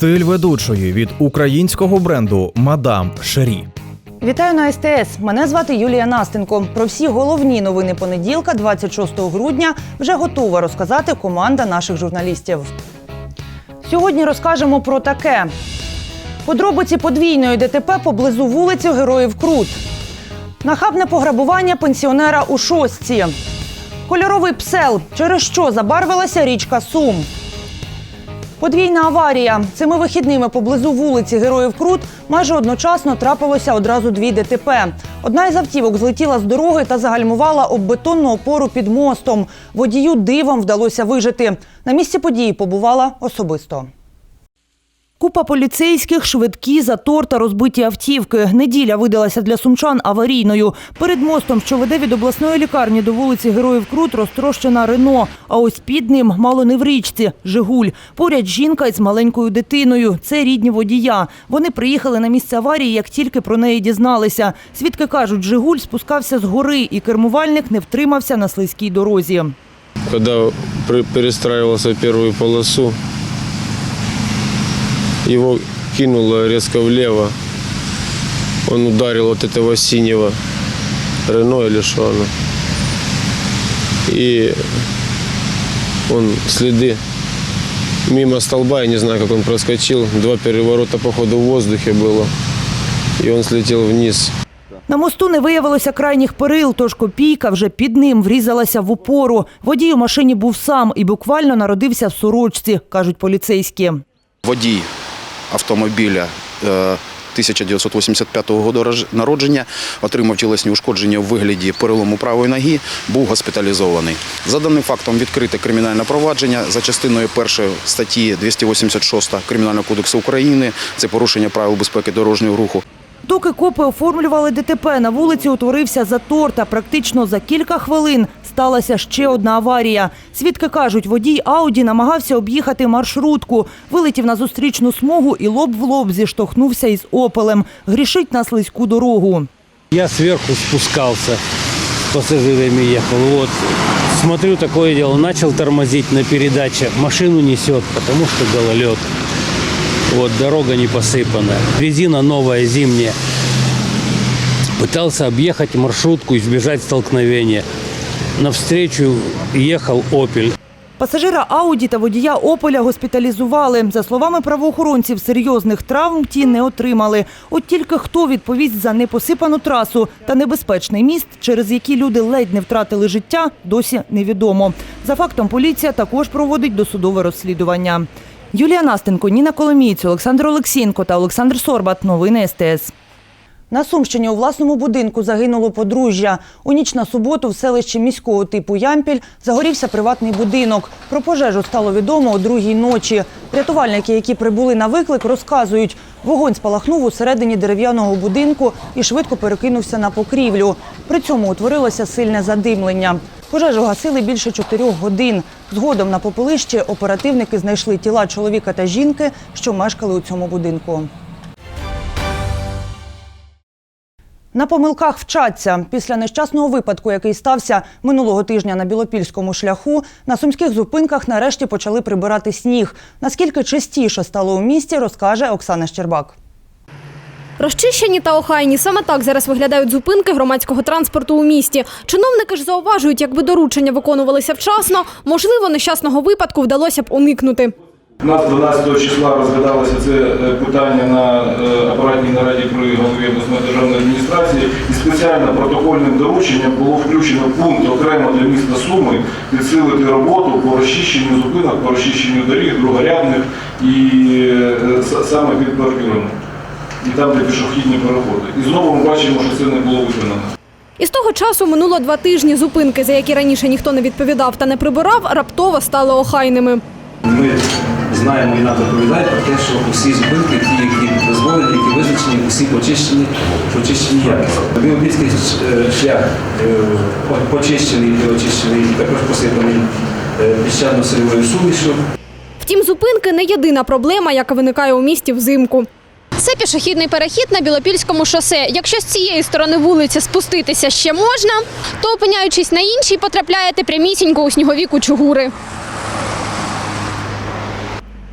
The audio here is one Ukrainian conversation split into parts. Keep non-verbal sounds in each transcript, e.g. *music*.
Стиль ведучої від українського бренду Мадам Шері. Вітаю на СТС. Мене звати Юлія Настенко. Про всі головні новини понеділка, 26 грудня, вже готова розказати команда наших журналістів. Сьогодні розкажемо про таке: подробиці подвійної ДТП поблизу вулиці Героїв Крут, нахабне пограбування пенсіонера у шостці, кольоровий псел, через що забарвилася річка Сум. Подвійна аварія. Цими вихідними поблизу вулиці Героїв Крут майже одночасно трапилося одразу дві ДТП. Одна із автівок злетіла з дороги та загальмувала об бетонну опору під мостом. Водію дивом вдалося вижити. На місці події побувала особисто. Купа поліцейських, швидкі, затор та розбиті автівки. Неділя видалася для сумчан аварійною. Перед мостом, що веде від обласної лікарні до вулиці Героїв Крут, розтрощена Рено. А ось під ним мало не в річці – Жигуль. Поряд жінка із маленькою дитиною. Це рідні водія. Вони приїхали на місце аварії, як тільки про неї дізналися. Свідки кажуть, Жигуль спускався з гори, і кермувальник не втримався на слизькій дорозі. Когда при- перестраивался в первую полосу, его кинуло резко влево. Он ударил вот этого синего Рено или что оно. И он следы мимо столба, я не знаю, как он проскочил. Два переворота, походу, в воздухе было. И он слетел вниз. На мосту не виявилося крайніх перил, тож копійка вже під ним врізалася в опору. Водій у машині був сам і буквально народився в сорочці, кажуть поліцейські. водій автомобіля е, 1985 року рож- народження, отримав тілесні ушкодження у вигляді перелому правої ноги, був госпіталізований. За даним фактом відкрите кримінальне провадження за частиною першої статті 286 Кримінального кодексу України. Це порушення правил безпеки дорожнього руху. Доки копи оформлювали ДТП, на вулиці утворився затор та практично за кілька хвилин сталася ще одна аварія. Свідки кажуть, водій Ауді намагався об'їхати маршрутку, вилетів на зустрічну смугу і лоб в лоб зіштовхнувся із опелем. Грішить на слизьку дорогу. Я сверху спускался, с пассажирами ехал. Вот. Смотрю, такое дело, начал тормозить на передаче. Машину несет, потому что гололед. Вот, дорога не посыпана. Резина новая, зимняя. Пытался объехать маршрутку, избежать столкновения. Навстречу ехал «Опель». Пасажира Ауді та водія Ополя госпіталізували. За словами правоохоронців, серйозних травм ті не отримали. От тільки хто відповість за непосипану трасу та небезпечний міст, через який люди ледь не втратили життя, досі невідомо. За фактом поліція також проводить досудове розслідування. Юлія Настенко, Ніна Коломієць, Олександр Олексінко та Олександр Сорбат. Новини СТС. На Сумщині у власному будинку загинуло подружжя. У ніч на суботу в селищі міського типу Ямпіль загорівся приватний будинок. Про пожежу стало відомо о другій ночі. Рятувальники, які прибули на виклик, розказують, вогонь спалахнув у середині дерев'яного будинку і швидко перекинувся на покрівлю. При цьому утворилося сильне задимлення. Пожежу гасили більше чотирьох годин. Згодом на попелищі оперативники знайшли тіла чоловіка та жінки, що мешкали у цьому будинку. На помилках вчаться. Після нещасного випадку, який стався минулого тижня на Білопільському шляху, на сумських зупинках нарешті почали прибирати сніг. Наскільки частіше стало у місті, розкаже Оксана Щербак. Розчищені та охайні саме так зараз виглядають зупинки громадського транспорту у місті. Чиновники ж зауважують, якби доручення виконувалися вчасно, можливо, нещасного випадку вдалося б уникнути. У нас 12 числа розглядалося це е, питання на е, апаратній нараді при голові обласної державної адміністрації і спеціально протокольним дорученням було включено пункт окремо для міста Суми підсилити роботу по розчищенню зупинок, по розчищенню доріг, другорядних і е, саме під бордюрами. І там, де пішохідні переходи. І знову ми бачимо, що це не було виконано. І з того часу минуло два тижні. Зупинки, за які раніше ніхто не відповідав та не прибирав, раптово стали охайними. Ми знаємо і нам доповідають про те, що усі зупинки, ті, які дозволені, які визначені, усі почищені, почищені якісно. Білопільський е, шлях е, почищений і очищений, також посипаний е, піщано-сильовою сумішю. Втім, зупинки не єдина проблема, яка виникає у місті взимку. Це пішохідний перехід на Білопільському шосе. Якщо з цієї сторони вулиці спуститися ще можна, то опиняючись на іншій, потрапляєте прямісінько у снігові кучугури.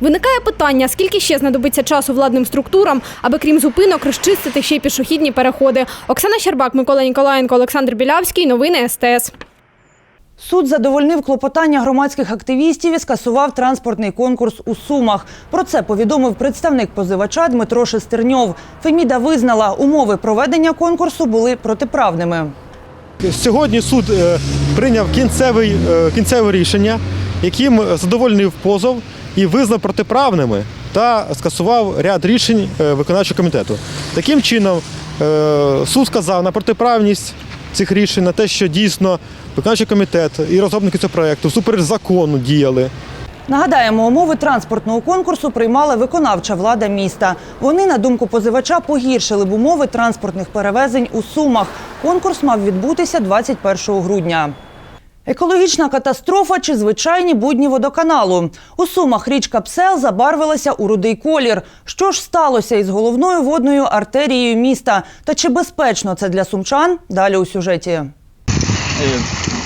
Виникає питання, скільки ще знадобиться часу владним структурам, аби крім зупинок розчистити ще й пішохідні переходи. Оксана Щербак, Микола Ніколаєнко, Олександр Білявський. Новини СТС. Суд задовольнив клопотання громадських активістів і скасував транспортний конкурс у Сумах. Про це повідомив представник позивача Дмитро Шестерньов. Феміда визнала, умови проведення конкурсу були протиправними. Сьогодні суд е, прийняв кінцевий, е, кінцеве рішення, яким задовольнив позов і визнав протиправними та скасував ряд рішень е, виконавчого комітету. Таким чином, е, суд сказав на протиправність цих рішень, на те, що дійсно виконавчий комітет і розробники цього проєкту всупереч закону діяли. Нагадаємо, умови транспортного конкурсу приймала виконавча влада міста. Вони, на думку позивача, погіршили б умови транспортних перевезень у Сумах. Конкурс мав відбутися 21 грудня. Екологічна катастрофа чи звичайні будні водоканалу. У Сумах річка Псел забарвилася у рудий колір. Що ж сталося із головною водною артерією міста? Та чи безпечно це для сумчан? Далі у сюжеті. Е,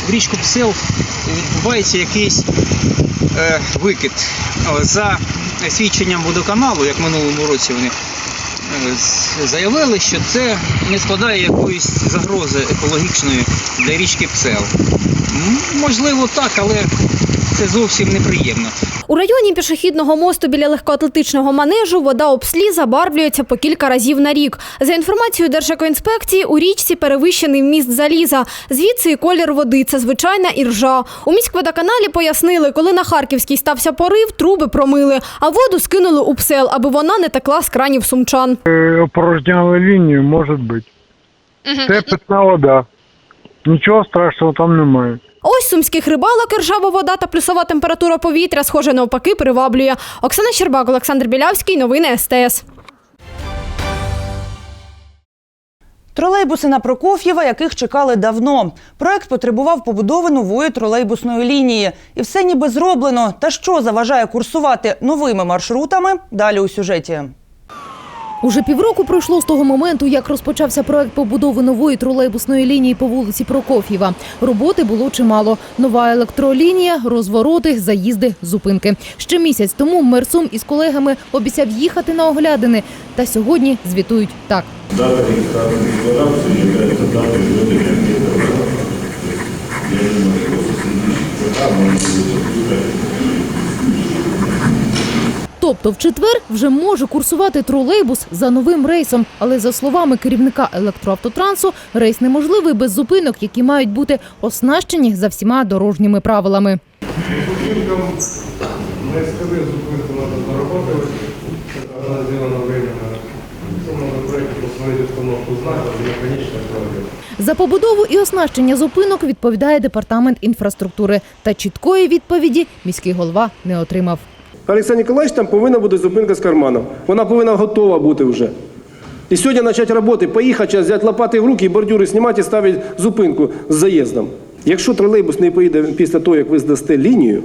в річку Псел відбувається якийсь викид. За свідченням водоканалу, як минулому році вони е, заявили, що це не складає якоїсь загрози екологічної для річки Псел. Можливо, так, але це зовсім неприємно. У районі пішохідного мосту біля легкоатлетичного манежу вода об слі забарвлюється по кілька разів на рік. За інформацією Держекоінспекції, у річці перевищений вміст заліза. Звідси і колір води це звичайна іржа. У міськводоканалі пояснили, коли на Харківській стався порив, труби промили, а воду скинули у псел, аби вона не текла з кранів сумчан. опорожняли лінію, може бути. Це питна вода. Нічого страшного там немає. Ось сумських рибалок ржава вода та плюсова температура повітря, схоже, навпаки, приваблює. Оксана Щербак, Олександр Білявський. Новини СТС. Тролейбуси на Прокоф'єва, яких чекали давно. Проект потребував побудови нової тролейбусної лінії. І все ніби зроблено. Та що заважає курсувати новими маршрутами? Далі у сюжеті. Уже півроку пройшло з того моменту, як розпочався проект побудови нової тролейбусної лінії по вулиці Прокоф'єва. Роботи було чимало. Нова електролінія, розвороти, заїзди, зупинки. Ще місяць тому мер Сум із колегами обіцяв їхати на оглядини. Та сьогодні звітують так. Дата Тобто в четвер вже може курсувати тролейбус за новим рейсом. Але за словами керівника електроавтотрансу, рейс неможливий без зупинок, які мають бути оснащені за всіма дорожніми правилами. Не скажи, зупинку треба заработати. Вона зроблена временно. Це треба проєкт посмотреть установку знаків і механічне проводити. За побудову і оснащення зупинок відповідає департамент інфраструктури. Та чіткої відповіді міський голова не отримав. Олександр Ніколаївич, там повинна бути зупинка з карманом. Вона повинна готова бути вже. І сьогодні почати роботи, поїхати, взяти лопати в руки, бордюри знімати і ставити зупинку з заїздом. Якщо тролейбус не поїде після того, як ви здасте лінію,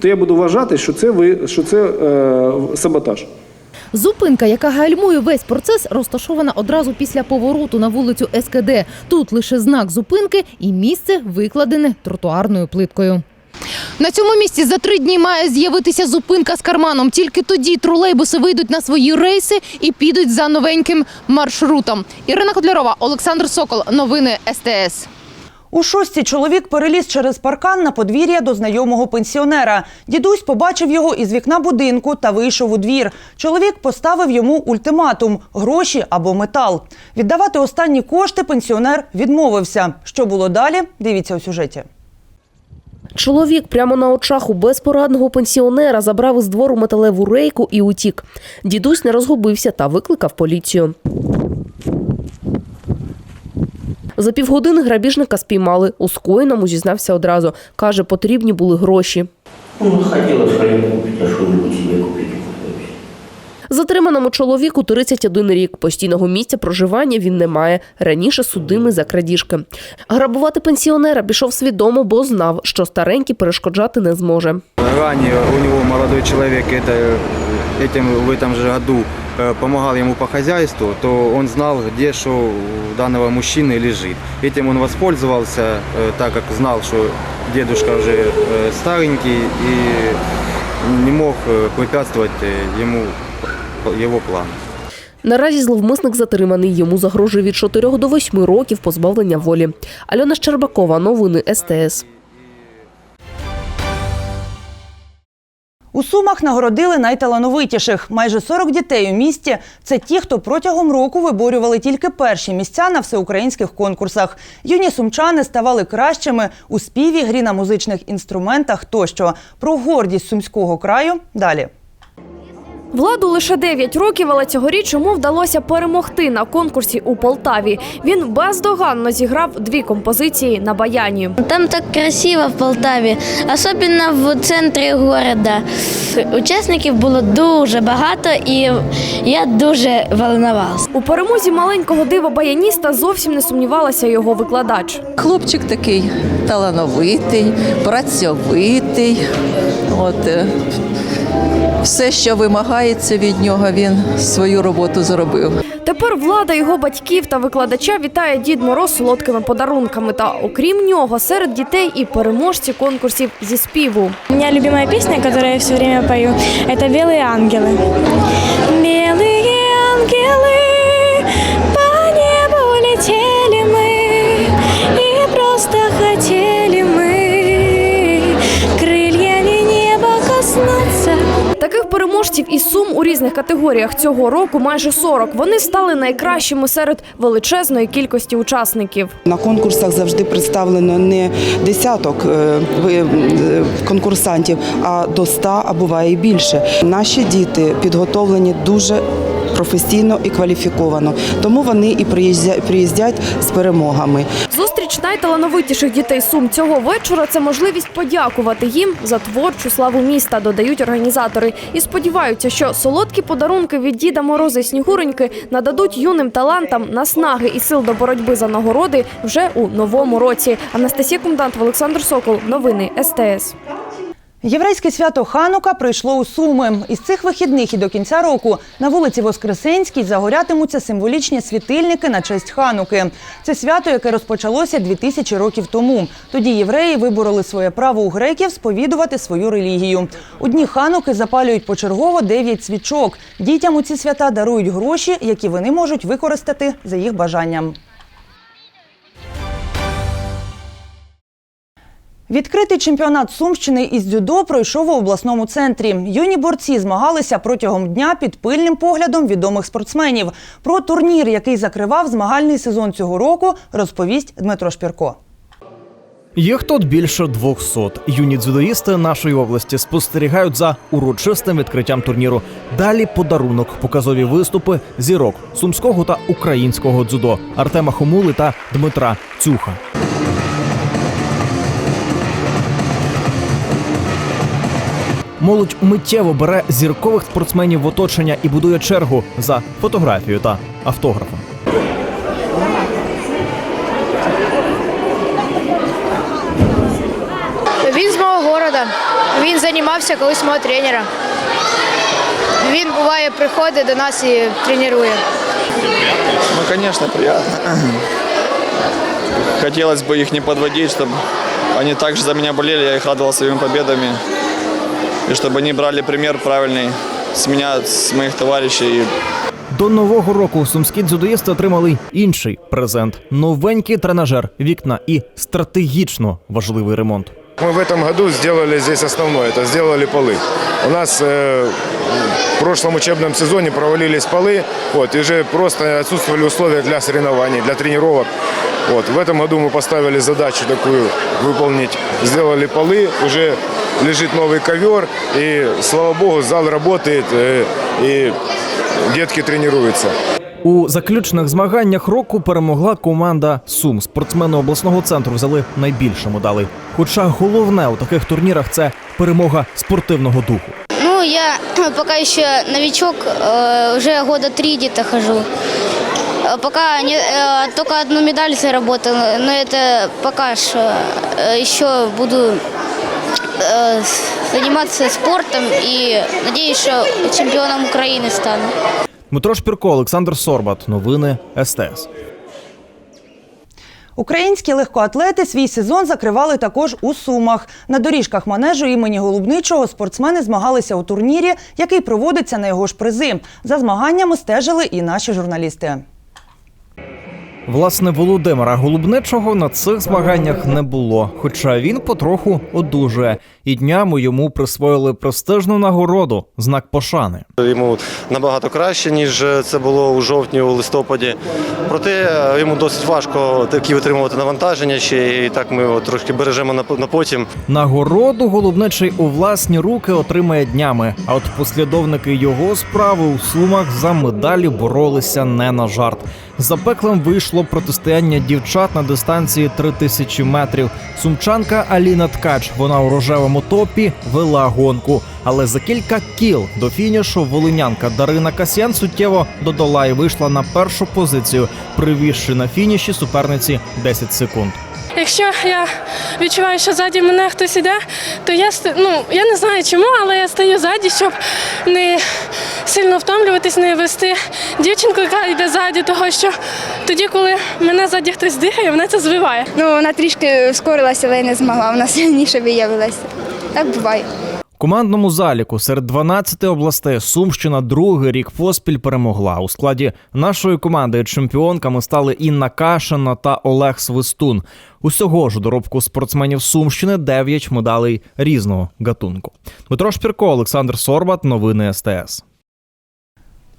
то я буду вважати, що це, ви, що це е, саботаж. Зупинка, яка гальмує весь процес, розташована одразу після повороту на вулицю СКД. Тут лише знак зупинки і місце викладене тротуарною плиткою. На цьому місці за три дні має з'явитися зупинка з карманом. Тільки тоді тролейбуси вийдуть на свої рейси і підуть за новеньким маршрутом. Ірина Котлярова, Олександр Сокол. Новини СТС. У шості чоловік переліз через паркан на подвір'я до знайомого пенсіонера. Дідусь побачив його із вікна будинку та вийшов у двір. Чоловік поставив йому ультиматум – гроші або метал. Віддавати останні кошти пенсіонер відмовився. Що було далі? Дивіться у сюжеті. Чоловік прямо на очах у безпорадного пенсіонера забрав із двору металеву рейку і утік. Дідусь не розгубився та викликав поліцію. За півгодини грабіжника спіймали. У скоєному зізнався одразу. Каже, потрібні були гроші. Ну, хотелось хлеб Затриманому чоловіку 31 рік. Постійного місця проживання він не має. Раніше судимий за крадіжки. Грабувати пенсіонера пішов свідомо, бо знав, що старенький перешкоджати не зможе. Ранее у него молодой человек это, этим, в этом же году э, помогал ему по хозяйству, то он знал, где что у данного мужчины лежит. Этим он воспользовался, э, так как знал, что дедушка уже э, старенький и не мог э, препятствовать э, ему, его плану. Наразі зловмисник затриманий. Йому загрожує від 4 до 8 років позбавлення волі. Альона Щербакова, новини СТС. У Сумах нагородили найталановитіших. Майже 40 дітей у місті це ті, хто протягом року виборювали тільки перші місця на всеукраїнських конкурсах. Юні сумчани ставали кращими у співі, грі на музичних інструментах тощо. Про гордість сумського краю далі. Владу лише 9 років, але цьогоріч йому вдалося перемогти на конкурсі у Полтаві. Він бездоганно зіграв дві композиції на баяні. Там так красиво в Полтаві, особливо в центрі города. Учасників було дуже багато і я дуже волновалася. У перемозі маленького дива баяніста зовсім не сумнівалася його викладач. Хлопчик такий талановитий, працьовитий. От, е, все, що вимагається від нього, він свою роботу зробив. Тепер влада його батьків та викладача вітає Дід Мороз солодкими подарунками. Та окрім нього, серед дітей і переможці конкурсів зі співу. У меня любимая песня, которую я все время пою, это «Белые ангелы». Белые Таких переможців із сум у різних категоріях цього року майже 40. Вони стали найкращими серед величезної кількості учасників. На конкурсах завжди представлено не десяток е, е, конкурсантів, а до ста, а буває і більше. Наші діти підготовлені дуже професійно і кваліфіковано, тому вони і приїздя- приїздять з перемогами. Зустріч найталановитіших дітей Сум цього вечора це можливість подякувати їм за творчу славу міста, додають організатори. І сподіваються, що солодкі подарунки від Діда Мороза і Снігуреньки нададуть юним талантам наснаги і сил до боротьби за нагороди вже у новому році. Анастасія Кумдант, Олександр Сокол. Новини СТС. Єврейське свято Ханука прийшло у Суми. Із цих вихідних і до кінця року на вулиці Воскресенській загорятимуться символічні світильники на честь Хануки. Це свято, яке розпочалося 2000 років тому. Тоді євреї вибороли своє право у греків сповідувати свою релігію. У дні Хануки запалюють почергово 9 свічок. Дітям у ці свята дарують гроші, які вони можуть використати за їх бажанням. Відкритий чемпіонат Сумщини із дзюдо пройшов у обласному центрі. Юні борці змагалися протягом дня під пильним поглядом відомих спортсменів. Про турнір, який закривав змагальний сезон цього року, розповість Дмитро Шпірко. Їх тут більше 200. Юні дзюдоїсти нашої області спостерігають за урочистим відкриттям турніру. Далі подарунок, показові виступи зірок сумського та українського дзюдо Артема Хомули та Дмитра Цюха. Молодь миттєво бере зіркових спортсменів в оточення і будує чергу за фотографією та автографом. Він з мого города. Він займався колись мого тренера. Він буває приходить до нас і тренує. Ну, конечно, приятно. Хотелось бы их не подводить, чтобы они также за меня болели, я их радовал своими победами. И чтобы они брали пример правильный с меня, с моих товарищей. До нового року сумські дзюдоїсти отримали інший презент: новенький тренажер, вікна і стратегічно важливий ремонт. Мы в этом году сделали здесь основное, это сделали полы. У нас э, в прошлом учебном сезоне провалились полы, вот, и же просто отсутствовали условия для соревнований, для тренировок. Вот, в этом году мы поставили задачу такую выполнить. Сделали полы, уже лежит новый ковер, и, слава богу, зал работает, э, и детки тренируются. У заключних змаганнях року перемогла команда Сум. Спортсмени обласного центру взяли найбільше медалей. Хоча головне у таких турнірах це перемога спортивного духу. Ну, я *clears throat* пока еще новичок, э, уже года три где-то хожу. Э, Пока не, э, только одну медаль заработал, но это пока что. Э, Еще буду э, заниматься спортом и надеюсь, что чемпионом Украины стану. Дмитро Шпірко, Олександр Сорбат. Новини СТС. Українські легкоатлети свій сезон закривали також у Сумах. На доріжках манежу імені Голубничого спортсмени змагалися у турнірі, який проводиться на його ж призи. За змаганнями стежили і наші журналісти. Власне, Володимира Голубничого на цих змаганнях не було, хоча він потроху одужує. І днями йому присвоїли престижну нагороду знак пошани. Йому набагато краще, ніж це було у жовтні, у листопаді. Проте е, йому досить важко такі витримувати навантаження ще, і так ми його трошки бережемо на потім. Нагороду голубничий у власні руки отримає днями. А от послідовники його справи у сумах за медалі боролися не на жарт. Запеклим вийшло протистояння дівчат на дистанції 3000 метрів. Сумчанка Аліна Ткач, вона у рожевому топі вела гонку. Але за кілька кіл до фінішу волинянка Дарина Касьян суттєво додала і вийшла на першу позицію, привізши на фініші суперниці 10 секунд. Якщо я відчуваю, що ззаді мене хтось іде, то я ну, я не знаю чому, але я стою ззаді, щоб не сильно втомлюватись, не вести дівчинку, яка йде ззаді, того що тоді, коли мене ззаді хтось дихає, мене це звиває. Ну, вона трішки скорилася, але не змогла. Вона *laughs* сильніше виявилася. Так буває. Командному заліку серед 12 областей Сумщина другий рік поспіль перемогла. У складі нашої команди чемпіонками стали Інна Кашина та Олег Свистун. Усього ж у доробку спортсменів Сумщини 9 медалей різного гатунку. Дмитро Шпірко, Олександр Сорбат. Новини СТС.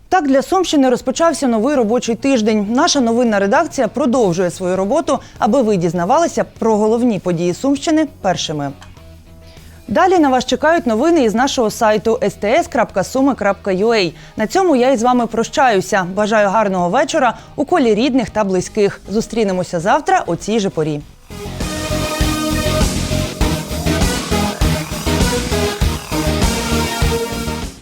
Так для Сумщини розпочався новий робочий тиждень. Наша новинна редакція продовжує свою роботу, аби ви дізнавалися про головні події Сумщини першими. Далі на вас чекають новини із нашого сайту sts.sumi.ua. На цьому я із вами прощаюся. Бажаю гарного вечора у колі рідних та близьких. Зустрінемося завтра о цій же порі.